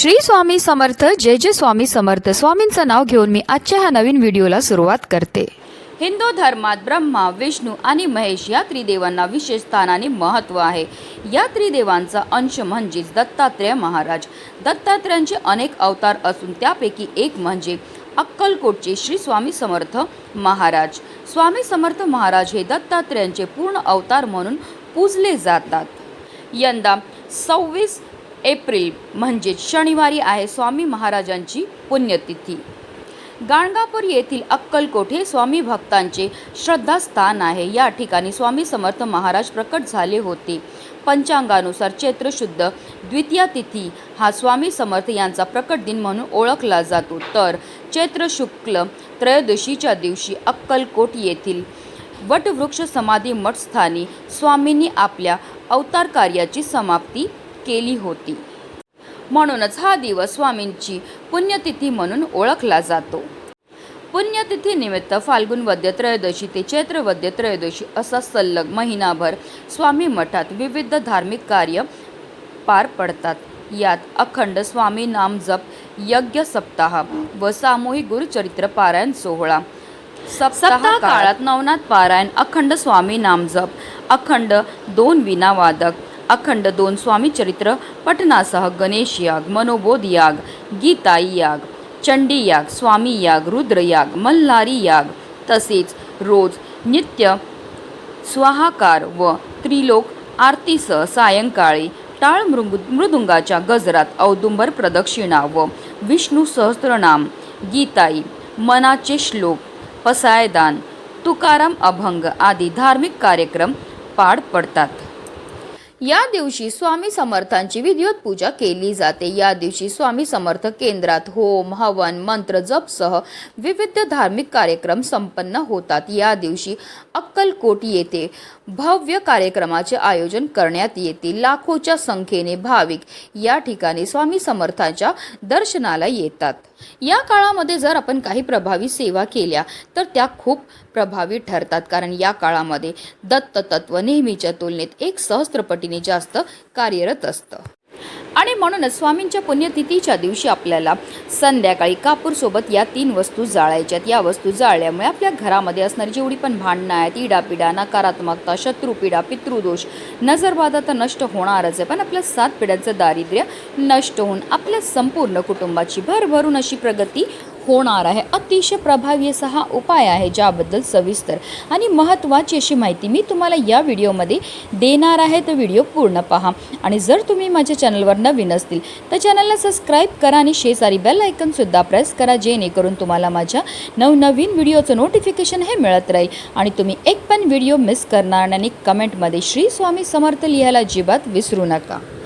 श्री स्वामी समर्थ जय जय स्वामी समर्थ. स्वामींचं नाव घेऊन मी आजच्या ह्या नवीन व्हिडिओला सुरुवात करते. हिंदू धर्मात ब्रह्मा विष्णू आणि महेश या त्रिदेवांना विशेष स्थान आणि महत्त्व आहे. या त्रिदेवांचा अंश म्हणजेच दत्तात्रेय महाराज. दत्तात्रेयांचे अनेक अवतार असून त्यापैकी एक म्हणजे अक्कलकोटचे श्री स्वामी समर्थ महाराज. स्वामी समर्थ महाराज हे दत्तात्रेयांचे पूर्ण अवतार म्हणून पूजले जातात. यंदा सव्वीस एप्रिल म्हणजेच शनिवारी आहे स्वामी महाराजांची पुण्यतिथी. गाणगापूर येथील अक्कलकोट हे स्वामी भक्तांचे श्रद्धास्थान आहे. या ठिकाणी स्वामी समर्थ महाराज प्रकट झाले होते. पंचांगानुसार चैत्र शुद्ध द्वितीया तिथी हा स्वामी समर्थ यांचा प्रकट दिन म्हणून ओळखला जातो. तर चैत्र शुक्ल त्रयोदशीच्या दिवशी अक्कलकोट येथील वटवृक्ष समाधी मठस्थानी स्वामींनी आपल्या अवतार कार्याची समाप्ती केली होती. म्हणूनच हा दिवस स्वामींची पुण्यतिथी म्हणून ओळखला जातो. पुण्यतिथीनिमित्त फाल्गुन वद्य त्रयोदशी ते चैत्र वद्य त्रयोदशी असा सल्लग महिनाभर स्वामी मठात विविध धार्मिक कार्य पार पडतात. यात अखंड स्वामी नाम जप यज्ञ सप्ताह व सामूहिक गुरुचरित्र पारायण सोहळा. सप्ताह काळात नवनाथ पारायण अखंड स्वामी नामजप अखंड दोन विनावादक अखंड दोन स्वामी चरित्र पठणासह गणेश याग मनोबोध याग गीताई याग चंडी याग स्वामी याग रुद्र याग मल्हारी याग तसेच रोज नित्य स्वाहाकार व त्रिलोक आरतीसह सायंकाळी टाळ मृंग मृदुंगाच्या गजरात औदुंबर प्रदक्षिणा व विष्णू सहस्त्रनाम गीताई मनाचे श्लोक पसायदान तुकाराम अभंग आदी धार्मिक कार्यक्रम पार पडतात. या दिवशी स्वामी समर्थांची विधिवत पूजा केली जाते. या दिवशी स्वामी समर्थ केंद्रात होम हवन मंत्र जपसह विविध धार्मिक कार्यक्रम संपन्न होतात. या दिवशी अक्कलकोट येथे भव्य कार्यक्रमाचे आयोजन करण्यात येते. लाखोच्या संख्येने भाविक या ठिकाणी स्वामी समर्थांच्या दर्शनाला येतात. या काळामध्ये जर आपण काही प्रभावी सेवा केल्या तर त्या खूप प्रभावी ठरतात. कारण या काळामध्ये दत्ततत्व नेहमीच्या तुलनेत एक सहस्त्रपटीने जास्त कार्यरत असतं. आणि म्हणूनच स्वामींच्या पुण्यतिथीच्या दिवशी आपल्याला संध्याकाळी कापूरसोबत या तीन वस्तू जाळायच्यात या वस्तू जाळल्यामुळे आपल्या घरामध्ये असणारी जेवढी पण भांडणं आहेत इडापिडा नकारात्मकता शत्रुपिडा पितृदोष नजरबाधा तर नष्ट होणारच आहे. पण आपल्या सात पिढ्यांचं दारिद्र्य नष्ट होऊन आपल्या संपूर्ण कुटुंबाची भरभरून अशी प्रगती होणार आहे. अतिशय प्रभावी असा हा उपाय आहे ज्याबद्दल सविस्तर आणि महत्त्वाची अशी माहिती मी तुम्हाला या व्हिडिओमध्ये देणार आहे. तर व्हिडिओ पूर्ण पहा. आणि जर तुम्ही माझ्या चॅनलवर नवीन असतील तर चॅनलला सबस्क्राईब करा आणि शेजारी बेल आयकनसुद्धा प्रेस करा जेणेकरून तुम्हाला माझ्या नवनवीन व्हिडिओचं नोटिफिकेशन हे मिळत राहील. आणि तुम्ही एक पण व्हिडिओ मिस करणार आणि कमेंटमध्ये श्री स्वामी समर्थ लिहायला अजिबात विसरू नका.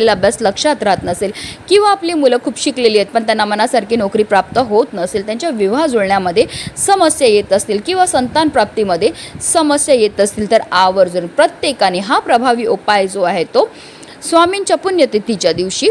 केलेला अभ्यास लक्षात राहत नसेल किंवा आपली मुलं खूप शिकलेली आहेत पण त्यांना मनासारखी नोकरी प्राप्त होत नसेल त्यांच्या विवाह जुळण्यामध्ये समस्या येत असतील किंवा संतान प्राप्तीमध्ये समस्या येत असतील तर आवर्जून प्रत्येकाने हा प्रभावी उपाय जो आहे तो स्वामींच्या पुण्यतिथीच्या दिवशी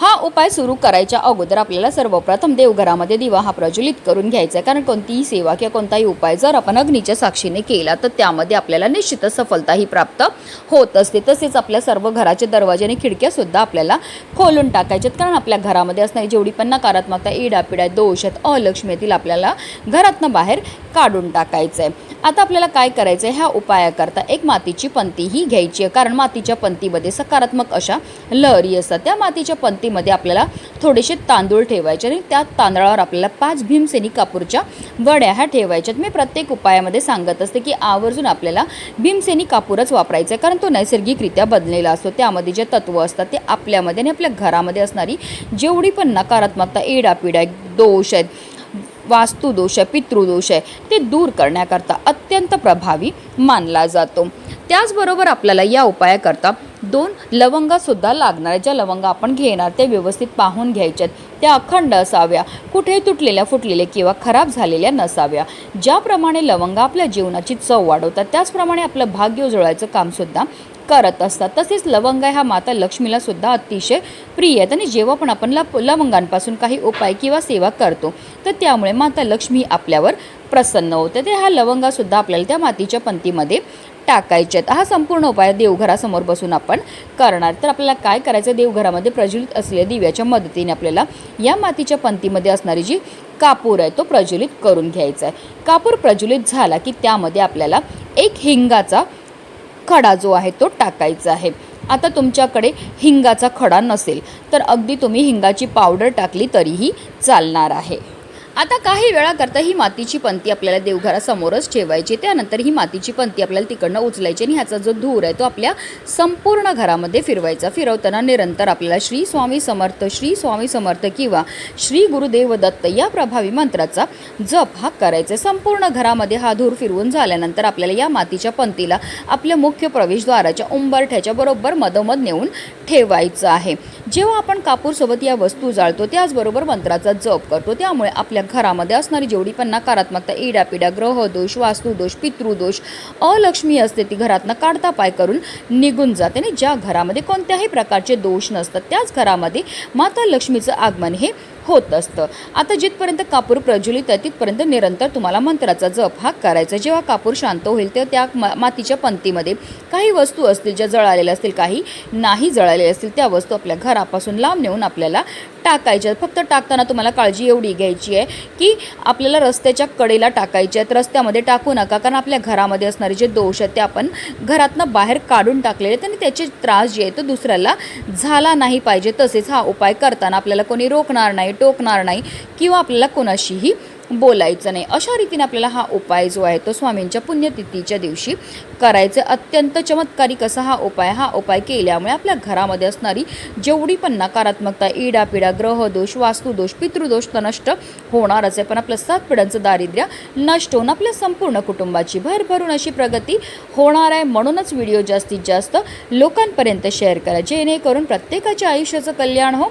हा उपाय सुरू करायच्या अगोदर आपल्याला सर्वप्रथम देवघरामध्ये दिवा हा प्रज्वलित करून घ्यायचा आहे. कारण कोणतीही सेवा किंवा कोणताही उपाय जर आपण अग्नीच्या साक्षीने केला तर त्यामध्ये आपल्याला निश्चितच सफलताही प्राप्त होत असते. तसेच आपल्या सर्व घराचे दरवाजे आणि खिडक्यासुद्धा आपल्याला खोलून टाकायच्यात कारण आपल्या घरामध्ये असणारी जेवढी पण नकारात्मकता इडापिडा दोष आहेत अलक्ष्मी येतील आपल्याला घरातनं बाहेर काढून टाकायचं आहे. आता आपल्याला काय करायचं आहे ह्या उपायाकरता एक मातीची पंती ही घ्यायची आहे. कारण मातीच्या पंतीमध्ये सकारात्मक अशा लहरी असतात. त्या मातीच्या पंती पंतीमध्ये आपल्याला थोडेसे तांदूळ ठेवायचे आणि त्या तांदळावर आपल्याला पाच भीमसेनी कापूरच्या वड्या ह्या ठेवायच्यात मी प्रत्येक उपायामध्ये सांगत असते की आवर्जून आपल्याला भीमसेनी कापूरच वापरायचा आहे. कारण तो नैसर्गिकरित्या बदलेला असतो. त्यामध्ये जे तत्व असतात ते आपल्यामध्ये आणि आपल्या घरामध्ये असणारी जेवढी पण नकारात्मकता एडापिडा दोष आहेत वास्तुदोष आहे पितृदोष आहे ते दूर करण्याकरता अत्यंत प्रभावी मानला जातो. त्याचबरोबर आपल्याला या उपायाकरता दोन लवंगासुद्धा लागणार आहे ज्या लवंगा आपण घेणार त्या व्यवस्थित पाहून घ्यायच्यात. त्या अखंड असाव्या कुठेही तुटलेल्या फुटलेल्या किंवा खराब झालेल्या नसाव्या. ज्याप्रमाणे लवंगा आपल्या जीवनाची चव वाढवतात त्याचप्रमाणे आपलं भाग्य उजळायचं कामसुद्धा करत असतात. तसेच लवंग हा माता लक्ष्मीला सुद्धा अतिशय प्रिय आहेत आणि जेव्हा पण आपण लवंगांपासून काही उपाय किंवा सेवा करतो तर त्यामुळे माता लक्ष्मी आपल्यावर प्रसन्न होते. ते हा लवंगासुद्धा आपल्याला त्या मातीच्या पंतीमध्ये टाकायचे आहेत. हा संपूर्ण उपाय देवघरासमोर बसून आपण करणार. तर आपल्याला काय करायचं? देवघरामध्ये प्रज्वलित असलेल्या दिव्याच्या मदतीने आपल्याला या मातीच्या पंतीमध्ये असणारी जी कापूर आहे तो प्रज्वलित करून घ्यायचा आहे. कापूर प्रज्वलित झाला की त्यामध्ये आपल्याला एक हिंगाचा खडा जो आहे तो टाकायचा आहे. आता तुमच्याकडे हिंगाचा खडा नसेल तर अगदी तुम्ही हिंगाची पावडर टाकली तरीही चालणार आहे. आता काही वेळाकरता ही मातीची पंती आपल्याला देवघरासमोरच ठेवायची त्यानंतर ही मातीची पंती आपल्याला तिकडनं उचलायची आणि ह्याचा जो धूर आहे तो आपल्या संपूर्ण घरामध्ये फिरवायचा. फिरवताना निरंतर आपल्याला श्री स्वामी समर्थ श्री स्वामी समर्थ किंवा श्री गुरुदेव दत्त या प्रभावी मंत्राचा जप हा करायचा आहे. संपूर्ण घरामध्ये हा धूर फिरवून झाल्यानंतर आपल्याला या मातीच्या पंतीला आपल्या मुख्य प्रवेशद्वाराच्या उंबरठ्याच्या बरोबर मधोमध नेऊन ठेवायचं आहे. जेव्हा आपण कापूरसोबत या वस्तू जाळतो त्याचबरोबर मंत्राचा जप करतो. त्यामुळे आपल्या घरामध्ये असणारी जेवढी पण नकारात्मकता इडापिडा ग्रहदोष वास्तुदोष पितृदोष अलक्ष्मी असते ती घरातनं काढता पाय करून निघून जाते. आणि ज्या घरामध्ये कोणत्याही प्रकारचे दोष नसतात त्याच घरामध्ये माता लक्ष्मीचं आगमन हे होत असतं. आता जिथपर्यंत कापूर प्रज्वलित आहे तिथपर्यंत निरंतर तुम्हाला मंत्राचा जप हा करायचा जेव्हा कापूर शांत होईल तेव्हा त्या मा मातीच्या पंक्तीमध्ये काही वस्तू असतील ज्या जळालेल्या असतील काही नाही जळालेल्या असतील त्या वस्तू आपल्या घरापासून लांब नेऊन आपल्याला टाकायच्या आहेत. फक्त टाकताना तुम्हाला काळजी एवढी घ्यायची आहे की आपल्याला रस्त्याच्या कडेला टाकायची आहेत. रस्त्यामध्ये टाकू नका कारण आपल्या घरामध्ये असणारे जे दोष आहेत ते आपण घरातनं बाहेर काढून टाकलेले आहेत आणि त्याचे त्रास जे आहे तो दुसऱ्याला झाला नाही पाहिजे. तसेच हा उपाय करताना आपल्याला कोणी रोखणार नाही टोकणार नाही किंवा आपल्याला कोणाशीही बोलायचं नाही. अशा रीतीने आपल्याला हा उपाय जो आहे तो स्वामींच्या पुण्यतिथीच्या दिवशी करायचं. अत्यंत चमत्कारिक असा हा उपाय. हा उपाय केल्यामुळे आपल्या घरामध्ये असणारी जेवढी पण नकारात्मकता इडापिडा ग्रहदोष वास्तुदोष पितृदोष तर नष्ट होणारच आहे. पण आपलं सात पिढ्यांचं दारिद्र्य नष्ट होऊन आपल्या संपूर्ण कुटुंबाची भरभरून अशी प्रगती होणार आहे. म्हणूनच व्हिडिओ जास्तीत जास्त लोकांपर्यंत शेअर करा. जेणेकरून प्रत्येकाच्या आयुष्याचं कल्याण हो.